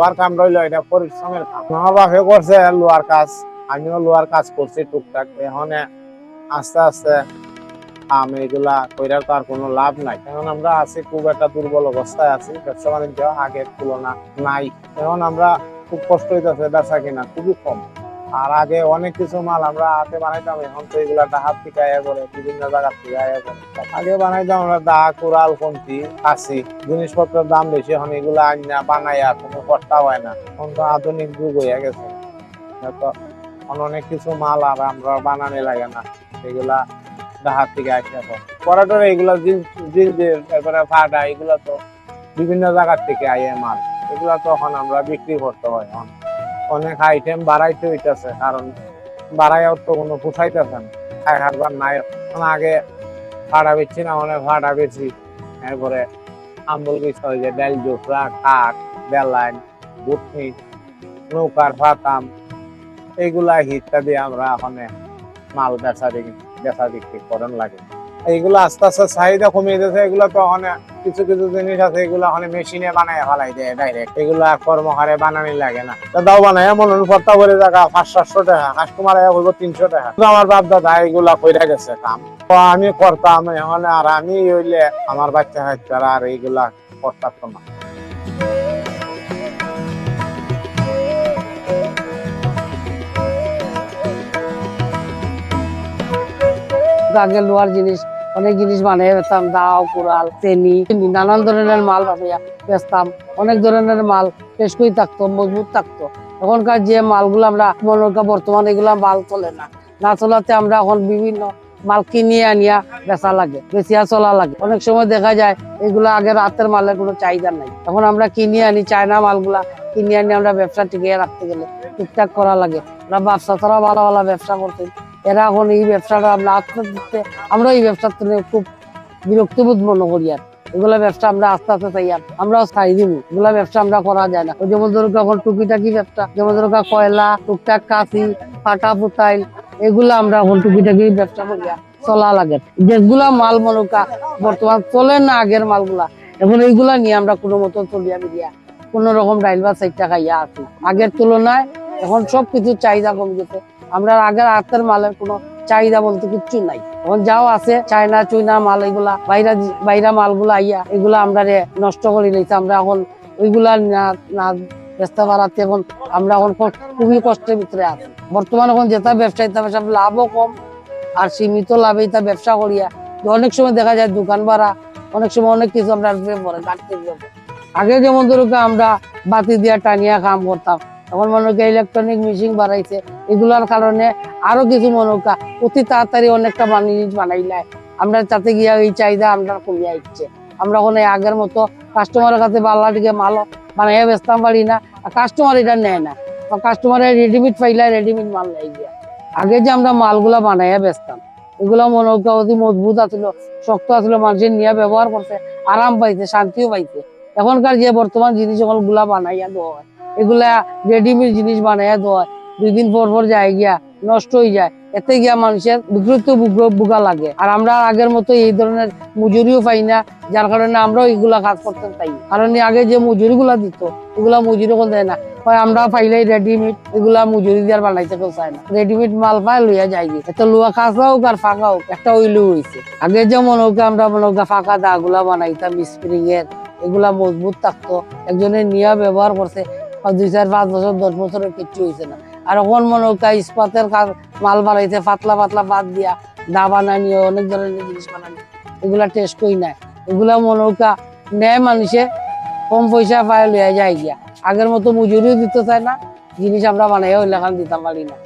লোহার কাম রইল, এটা পরিশ্রমের কাম। আমার বাপে করছে লোহার কাজ। আমিও লোহার কাজ করছি টুকটাক। এখন আস্তে আস্তে আমি এগুলা কইরা তো আর কোনো লাভ নাই। এখন আমরা আছি খুব একটা দুর্বল অবস্থায় আছি। ব্যবসা বাণিজ্য আগের তুলনা নাই। এখন আমরা খুব কষ্ট হইতেছে বেচা কিনা, খুবই কম। আর আগে অনেক কিছু মাল আমরা হাতে বানাইতাম, এখন তো এগুলা ডাহাত থেকে করে বিভিন্ন জায়গা থেকে করে আগে বানাইতাম আমরা দা কোরাল কমতি কাশি জিনিসপত্রের দাম বেশি, এখন এগুলা আইনা, বানাইয়া কোনো কর্তা হয় না। এখন তো আধুনিক যুগ হয়ে গেছে। তো এখন অনেক কিছু মাল আর আমরা বানানো লাগে না। এগুলা ডাহাত থেকে আসে এখন পরাটরে এগুলা জিল তারপরে ফাটা, এগুলা তো বিভিন্ন জায়গার থেকে আইয়ে মাল। এগুলা তখন আমরা বিক্রি করতে হয় এখন। অনেক আইটেম বাড়াইতে হইতেছে, কারণ বাড়াইয়াও তো কোনো পুষাইতেছে না। খাই হারবার নাই। আগে ভাড়া বেচছি না, অনেক ভাড়া বেচি। এরপরে আম্বুল কিছু যায় ডাল জোফরা কাঠ বেলাইন বুটনি নৌকার ফাতাম এইগুলা ইত্যাদি আমরা ওখানে মাল বেচা দিকে বেচা বিক্রি করেন লাগে। এইগুলো আস্তে আস্তে চাহিদা কমিয়ে দিয়েছে। এগুলো তো অনেক কিছু কিছু জিনিস আছে, এগুলো ওখানে মেশিনে বানায় ফেলাই দেয় ডাইরেক্ট এগুলো কর্মহারে বানানি লাগে না। দাও বানায় এমন অনুপাতটা করে দেখা পাঁচ সাতশো টাকা কাস্টমার বলব তিনশো টাকা। আমার বাপ দাদা এগুলা কইরা গেছে কাম। আমি করতাম, এখন আর আমি হইলে আমার বাচ্চা কাচ্চা আর এইগুলা করতাম না। আগে লোহার জিনিস, অনেক জিনিস বানিয়ে বেচতাম দাও কুড়াল চেনি নানান ধরনের মাল বানিয়ে বেচতাম। অনেক ধরনের মাল টেস্ট করে থাকতো, মজবুত থাকতো। এখনকার যে মালগুলো আমরা মনে করি বর্তমানে এগুলো মাল চলে না। না চলাতে আমরা এখন বিভিন্ন মাল কিনিয়ে আনিয়া বেচা লাগে, বেচিয়া চলা লাগে। অনেক সময় দেখা যায় এগুলো আগে রাতের মালের কোনো চাহিদা নাই। এখন আমরা কিনিয়ে আনি চায়না মালগুলা, কিনে আনি আমরা ব্যবসা টিকিয়ে রাখতে গেলে টুকটাক করা লাগে। আমরা ব্যবসা তারা ভালো ভালো ব্যবসা করতে এরা এখন এই ব্যবসাটা আমরা আস্তে আস্তে, আমরা এই ব্যবসার থেকে খুব বিরক্তিবোধ মনে করি আর। এগুলা ব্যবসা আমরা আস্তে আস্তে চাই আর। আমরাও ছাই দিব এগুলা ব্যবসা আমরা করা যায় না। যেমন ধরো এখন টুকিটাকি ব্যবসা, যেমন ধরো কয়লা, টুকটাক কাশি ফাটা পুতাইল এগুলা আমরা এখন টুকিটাকি ব্যবসা করি চলা লাগে। যেগুলা মাল মনকা বর্তমান চলে না আগের মালগুলা, এখন এইগুলা নিয়ে আমরা কোনো মতন চলিয়া মিলিয়া কোন রকম ডাইল বা চারটা খাইয়া আছি। আগের তুলনায় এখন সব কিছু চাহিদা কমে গেছে। আমরা আগের হাতের মালের কোনো চাহিদা বলতে কিচ্ছু নাই। এখন যাও আছে, চায়না চুইনা মাল এগুলা, বাইরা বাইরা মালগুলা আইয়া এগুলা আমরা নষ্ট করে লইছে আমরা এখন ওইগুলা না বেচতে পারাতে এখন আমরা এখন খুবই কষ্টের ভিতরে আছি। বর্তমানে এখন যেটা ব্যবসা এটা ব্যবসা লাভও কম আর সীমিত লাভে এটা ব্যবসা করিয়া অনেক সময় দেখা যায় দোকান ভাড়া, অনেক সময় অনেক কিছু আমরা আগে যেমন ধরো আমরা বাতি দিয়া টানিয়া কাম করতাম। এখন মনে করি ইলেকট্রনিক মেশিন বাড়াইছে এগুলার কারণে আরও কিছু মনে করি অতি তাড়াতাড়ি অনেকটা জিনিস বানাইলাই আমরা তাতে গিয়া এই চাহিদা আমরা কমিয়া ইচ্ছে আমরা এই আগের মতো কাস্টমারের কাছে বাল্লা দিকে মাল বানাইয়া বেচতাম পারি না, আর কাস্টমার এটা নেয় না। কাস্টমারের রেডিমেড পাইলে রেডিমেড মাল নেই গিয়া। আগে যে আমরা মালগুলা বানাইয়া বেচতাম, এগুলা মনে করি অতি মজবুত আছিল, শক্ত আছিল মানুষের নিয়ে ব্যবহার করতে আরাম পাইছে, শান্তিও পাইছে। এখনকার যে বর্তমান জিনিসগুলা বানাইয়া দেওয়া হয়। এগুলা রেডিমেড জিনিস বানাইয়া দেওয়া দুই দিন পর পর যায় গিয়া নষ্ট হয়ে যায়। এতে গিয়া মানুষের বিকৃত বুকা লাগে। আর আমরা আগের মতো এই ধরনের মজুরিও পাই না, যার কারণে আমরাও এগুলা কাজ করতে পাই। কারণ আগে যে মজুরি গুলা দিত, এগুলা মজুরি কোন দেয় না। হয় আমরা পাইলাই রেডিমেড এগুলা মজুরি দিয়ে বানাইতে কেউ চায় না। রেডিমেড মাল পাই লইয়া যাই গিয়ে। এত লোয়া কাঁচা হোক আর ফাঁকা হোক, একটা ওইলু হয়েছে আগে যেমন হোক, আমরা মনে হোক ফাঁকা দা গুলা বানাইতাম স্প্রিং এর এগুলা মজবুত থাকতো। একজনের নিয়া ব্যবহার করছে দুই চার পাঁচ বছর, দশ বছরের কিচ্ছু হয়েছে না। আর এখন মনে হোক ইস্পাতের কাজ, মাল বানাইতে পাতলা পাতলা বাদ দিয়া দা বানানি অনেক ধরনের জিনিস বানানি এগুলা টেস্ট করি না এগুলা মনে হোক নেয় মানুষে, কম পয়সা পায় লইয়া যায় গিয়া। আগের মতো মজুরিও দিতে চায় না, জিনিস আমরা বানাইয়া ওই লেখান দিতাম পারি না।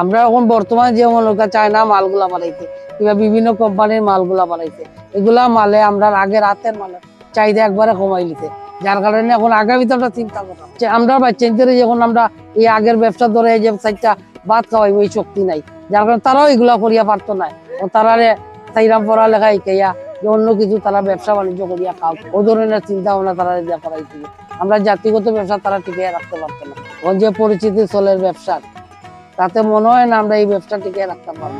আমরা এখন বর্তমানে যে মনে হোক চায়না মালগুলা বানাইতে কিংবা বিভিন্ন কোম্পানির মালগুলা বানাইছে, এগুলা মালে আমরা আগের রাতের মালের চাহিদা একবারে কমাই নিতে যার কারণে এখন আমরা চিন্তা যে আমরা বাচ্চাদের যখন আমরা এই আগের ব্যবসা ধরে যে চারটা ভাত খাওয়াই, ওই শক্তি নাই। যার কারণে তারাও এগুলা করিয়া পারতো না। তারা সাইরাম পড়ালেখা শিখাইয়া যে অন্য কিছু তারা ব্যবসা বাণিজ্য করিয়া খাও। ও ধরনের চিন্তা ভাবনা তারা দিয়া করাইতে আমরা জাতিগত ব্যবসা তারা টিকিয়ে রাখতে পারতো না। যে পরিচিতি চলের ব্যবসা, তাতে মনে হয় না আমরা এই ব্যবসা টিকিয়ে রাখতে পারব।